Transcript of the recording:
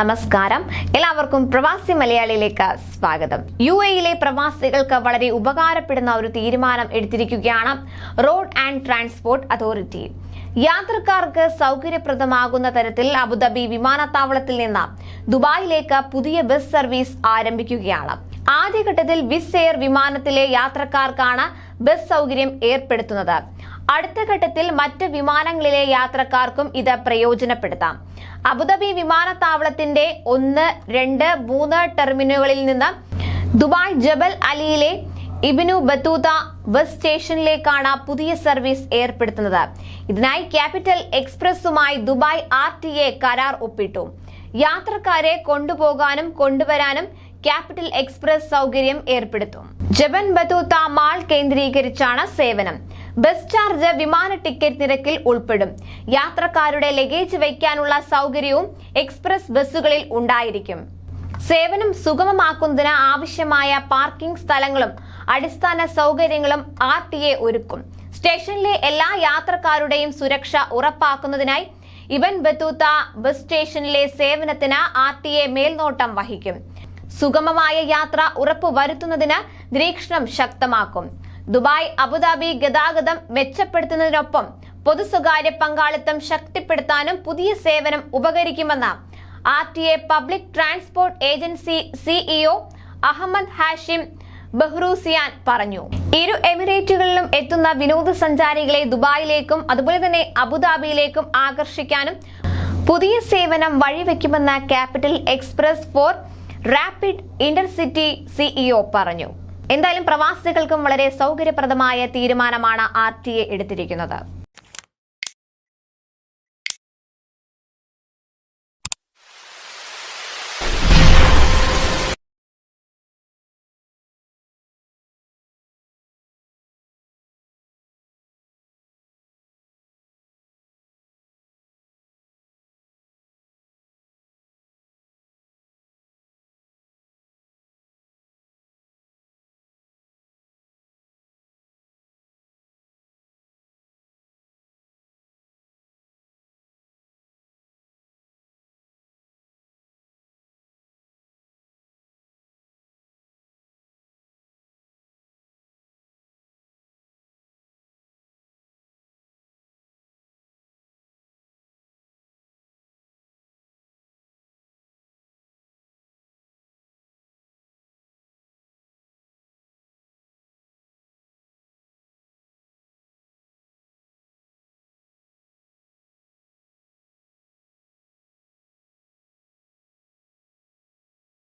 നമസ്കാരം. എല്ലാവർക്കും പ്രവാസി മലയാളിയിലേക്ക് സ്വാഗതം. യു എയിലെ പ്രവാസികൾക്ക് വളരെ ഉപകാരപ്പെടുന്ന ഒരു തീരുമാനം എടുത്തിരിക്കുകയാണ് റോഡ് ആൻഡ് ട്രാൻസ്പോർട്ട് അതോറിറ്റി. യാത്രക്കാർക്ക് സൗകര്യപ്രദമാകുന്ന തരത്തിൽ അബുദാബി വിമാനത്താവളത്തിൽ നിന്ന് ദുബായിലേക്ക് പുതിയ ബസ് സർവീസ് ആരംഭിക്കുകയാണ്. ആദ്യഘട്ടത്തിൽ വിസ് എയർ വിമാനത്തിലെ യാത്രക്കാർക്കാണ് ബസ് സൗകര്യം ഏർപ്പെടുത്തുന്നത്. അടുത്ത ഘട്ടത്തിൽ മറ്റ് വിമാനങ്ങളിലെ യാത്രക്കാർക്കും ഇത് പ്രയോജനപ്പെടുത്താം. അബുദാബി വിമാനത്താവളത്തിന്റെ ഒന്ന് രണ്ട് മൂന്ന് ടെർമിനലുകളിൽ നിന്ന് ദുബായ് ജബൽ അലിയിലെ ഇബിനു ബത്തൂത ബസ് സ്റ്റേഷനിലേക്കാണ് പുതിയ സർവീസ് ഏർപ്പെടുത്തുന്നത്. ഇതിനായി ക്യാപിറ്റൽ എക്സ്പ്രസുമായി ദുബായ് ആർ ടി എ കരാർ ഒപ്പിട്ടു. യാത്രക്കാരെ കൊണ്ടുപോകാനും കൊണ്ടുവരാനും ക്യാപിറ്റൽ എക്സ്പ്രസ് സൗകര്യം ഏർപ്പെടുത്തും. ജബൻ ബത്തൂത്ത മാൾ കേന്ദ്രീകരിച്ചാണ് സേവനം. ബസ് ചാർജ് വിമാന ടിക്കറ്റ് നിരക്കിൽ ഉൾപ്പെടും. യാത്രക്കാരുടെ ലഗേജ് വയ്ക്കാനുള്ള സൗകര്യവും എക്സ്പ്രസ് ബസ്സുകളിൽ ഉണ്ടായിരിക്കും. സേവനം സുഗമമാക്കുന്നതിന് ആവശ്യമായ പാർക്കിംഗ് സ്ഥലങ്ങളും അടിസ്ഥാന സൗകര്യങ്ങളും ആർ ടി എ ഒരുക്കും. സ്റ്റേഷനിലെ എല്ലാ യാത്രക്കാരുടെയും സുരക്ഷ ഉറപ്പാക്കുന്നതിനായി ഇവൻ ബത്തൂത്ത ബസ് സ്റ്റേഷനിലെ സേവനത്തിന് ആർ ടി എ മേൽനോട്ടം വഹിക്കും. സുഗമമായ യാത്ര ഉറപ്പുവരുത്തുന്നതിന് നിരീക്ഷണം ശക്തമാക്കും. ദുബായ് അബുദാബി ഗതാഗതം മെച്ചപ്പെടുത്തുന്നതിനൊപ്പം പൊതു സ്വകാര്യ പങ്കാളിത്തം ശക്തിപ്പെടുത്താനും പുതിയ സേവനം ഉപകരിക്കുമെന്ന് R T A public transport agency CEO Ahmed Hashim Bahrozyan പറഞ്ഞു. ഇരു എമിറേറ്റുകളിലും എത്തുന്ന വിനോദസഞ്ചാരികളെ ദുബായിലേക്കും അതുപോലെ തന്നെ അബുദാബിയിലേക്കും ആകർഷിക്കാനും പുതിയ സേവനം വഴിവെക്കുമെന്ന് capital express for rapid intercity CEO പറഞ്ഞു. എന്തായാലും പ്രവാസികൾക്കും വളരെ സൗകര്യപ്രദമായ തീരുമാനമാണ് ആർ ടി എ എടുത്തിരിക്കുന്നത്.